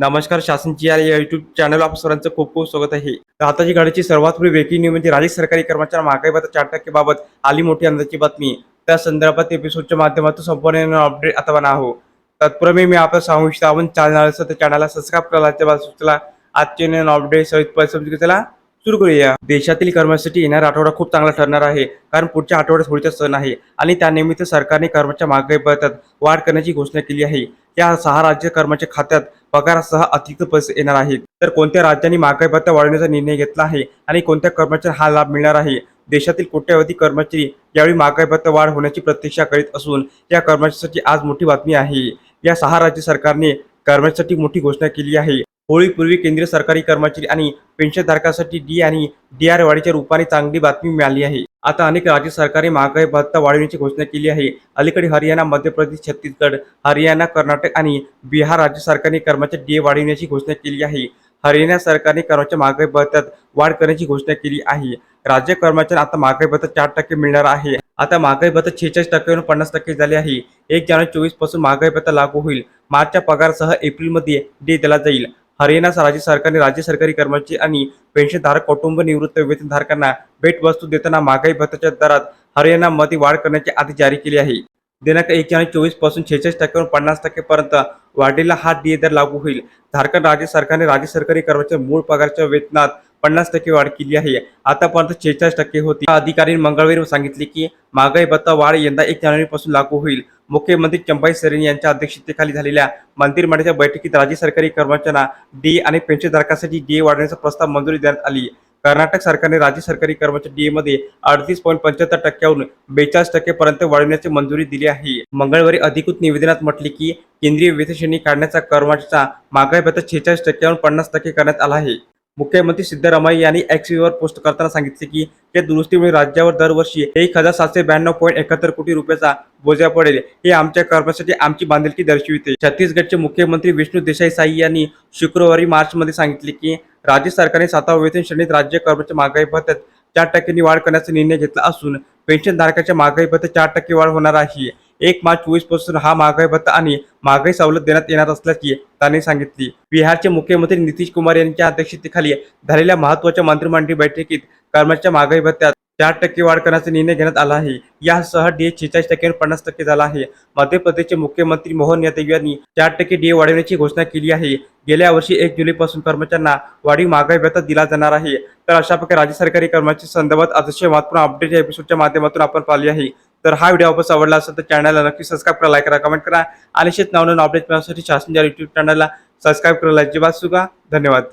नमस्कार शासनची या YouTube channel आप सर्वांचं खूप खूप स्वागत आहे. आताची घडीची सर्वात पुढे ब्रेकिंग न्यूज म्हणजे राज्य सरकारी कर्मचारी महागाई भत्ता चार टक्केबाबत आली मोठी अंदाजची बातमी. त्या संदर्भात एपिसोडच्या माध्यमातून संपूर्ण अपडेट आता ना हो तत्पूर्वी मी आपलं सांगू इच्छित आपण चॅनल असेल तर चॅनलला सबस्क्राईब करायला त्या सुचला आजचे नवीन अपडेट सहित समजून त्याला सुरू करूया. देशातील कर्मचाऱ्यांसाठी येणारा आठवडा खूप चांगला ठरणार आहे कारण पुढच्या आठवड्यात होळीचा सण आहे आणि त्यानिमित्त सरकारने कर्मचारी महागाई भत्त्यात वाढ करण्याची घोषणा केली आहे. या सहा राज्य कर्मचारी खात्यात पगारासह अतिरिक्त पैसे येणार आहेत. तर कोणत्या राज्यांनी महागाई भत्ता वाढवण्याचा निर्णय घेतला आहे आणि कोणत्या कर्मचारी हा लाभ मिळणार आहे? देशातील कोट्यावधी कर्मचारी यावेळी महागाई भत्ता वाढ होण्याची प्रतीक्षा करीत असून या कर्मचाऱ्यांसाठी आज मोठी बातमी आहे. या सहा राज्य सरकारने कर्मचाऱ्यांसाठी मोठी घोषणा केली आहे. होळीपूर्वी केंद्रीय सरकारी कर्मचारी आणि पेन्शनधारकांसाठी डी आणि डी आर वाढीच्या रूपाने चांगली बातमी मिळाली आहे. आता अनेक राज्य सरकारी महागाई भत्ता वाढविण्याची घोषणा केली आहे. अलीकडे हरियाणा मध्य प्रदेश छत्तीसगड हरियाणा कर्नाटक आणि बिहार राज्य सरकारने कर्मचारी डी वाढविण्याची घोषणा केली आहे. हरियाणा सरकारने कर्मचारी महागाई भत्त्यात वाढ करण्याची घोषणा केली आहे. राज्य कर्मचारी आता महागाई भत्ता चार टक्के मिळणार आहे. आता महागाई भत्ता छेचाळीस टक्क्यावरून पन्नास टक्के झाले आहे. एक जानेवारी चोवीसपासून महागाई भत्ता लागू होईल. मार्चच्या पगारासह एप्रिलमध्ये डे दिला जाईल. हरियाणा राज्य सरकारने राज्य सरकारी कर्मचारी आणि पेन्शनधारक कुटुंब निवृत्त वेतनधारकांना भेटवस्तू देताना महागाई भत्त्याच्या दरात हरियाणामध्ये वाढ करण्याची आदेश जारी केले आहे. दिनांक एक जानेवारी चोवीसपासून छेचाळीस टक्क्यावरून पन्नास टक्केपर्यंत वाढलेला हा डीए दर लागू होईल. झारखंड राज्य सरकारने राज्य सरकारी कर्मचारी मूळ पगाराच्या वेतनात पन्नास टक्के वाढ केली आहे. आतापर्यंत छेचाळीस टक्के होती. या अधिकाऱ्यांनी मंगळवारी सांगितले की महागाई भत्ता वाढ यंदा एक जानेवारीपासून लागू होईल. मुख्यमंत्री चंपाई सरेन यांच्या अध्यक्षतेखाली झालेल्या मंत्रिमंडळाच्या बैठकीत राज्य सरकारी कर्मचाऱ्यांना डी आणि पेन्शनधारकांसाठी डी वाढवण्याचा प्रस्ताव मंजुरी देण्यात आली. कर्नाटक सरकारने राज्य सरकारी कर्मचारी डी मध्ये अडतीस पॉईंट पंच्याहत्तर टक्क्याहून बेचाळीस टक्केपर्यंत वाढवण्याची मंजुरी दिली आहे. मंगळवारी अधिकृत निवेदनात म्हटले की केंद्रीय वेतनश्रेणी काढण्याचा कर्मचाऱ्याचा महागाई भत्ता छेचाळीस टक्क्यावरून पन्नास टक्के करण्यात आला आहे. मुख्यमंत्री सिद्धरामय्या यांनी वर पोस्ट करताना सांगितले की या दुरुस्तीमुळे म्हणजे राज्यावर दरवर्षी एक हजार सातशे ब्याण्णव पॉईंट एकाहत्तर कोटी रुपयाचा बोजा पडेल. हे आमच्या कर्मचाऱ्यांसाठी आमची बांधिलकी दर्शविते. छत्तीसगडचे मुख्यमंत्री विष्णू देसाई साई यांनी शुक्रवारी मार्चमध्ये सांगितले की राज्य सरकारने सातवा वेतन श्रेणीत राज्य कर्मचारी महागाई भत्त्यात चार टक्क्यांनी वाढ करण्याचा निर्णय घेतला असून पेन्शनधारकाच्या महागाई भत्त्यात चार टक्के वाढ होणार आहे. एक मार्च चोवीसपासून हा महागाई भत्ता आणि महागाई सवलत देण्यात येणार असल्याची त्यांनी सांगितली. बिहारचे मुख्यमंत्री नितीश कुमार यांच्या अध्यक्षतेखाली झालेल्या महत्त्वाच्या मंत्रिमंडळ बैठकीत कर्मचाऱ्याच्या महागाई भत्त्यात चार टक्के वाढ करण्याचा निर्णय घेण्यात आला आहे. यासह डीए छेचाळीस टक्के पन्नास टक्के झाला आहे. मध्य प्रदेशचे मुख्यमंत्री मोहन यादव यांनी चार टक्के डीए वाढवण्याची घोषणा केली आहे. गेल्या वर्षी एक जुलैपासून कर्मचाऱ्यांना वाढीव महागाई भत्ता दिला जाणार आहे. तर अशा प्रकारे राज्य सरकारी कर्मचारी संदर्भात अतिशय महत्त्वपूर्ण अपडेट या एपिसोडच्या माध्यमातून आपण पाहिली आहे. तर हा व्हिडिओ आपण आवडला असेल तर चॅनलला नक्की सबस्क्राईब करा लाईक करा कमेंट करा. आणि शेत नवनवीन अपडेट मिळण्यासाठी शासनाच्या युट्यूब चॅनलला सबस्क्राईब करायला अजिबात सुद्धा धन्यवाद.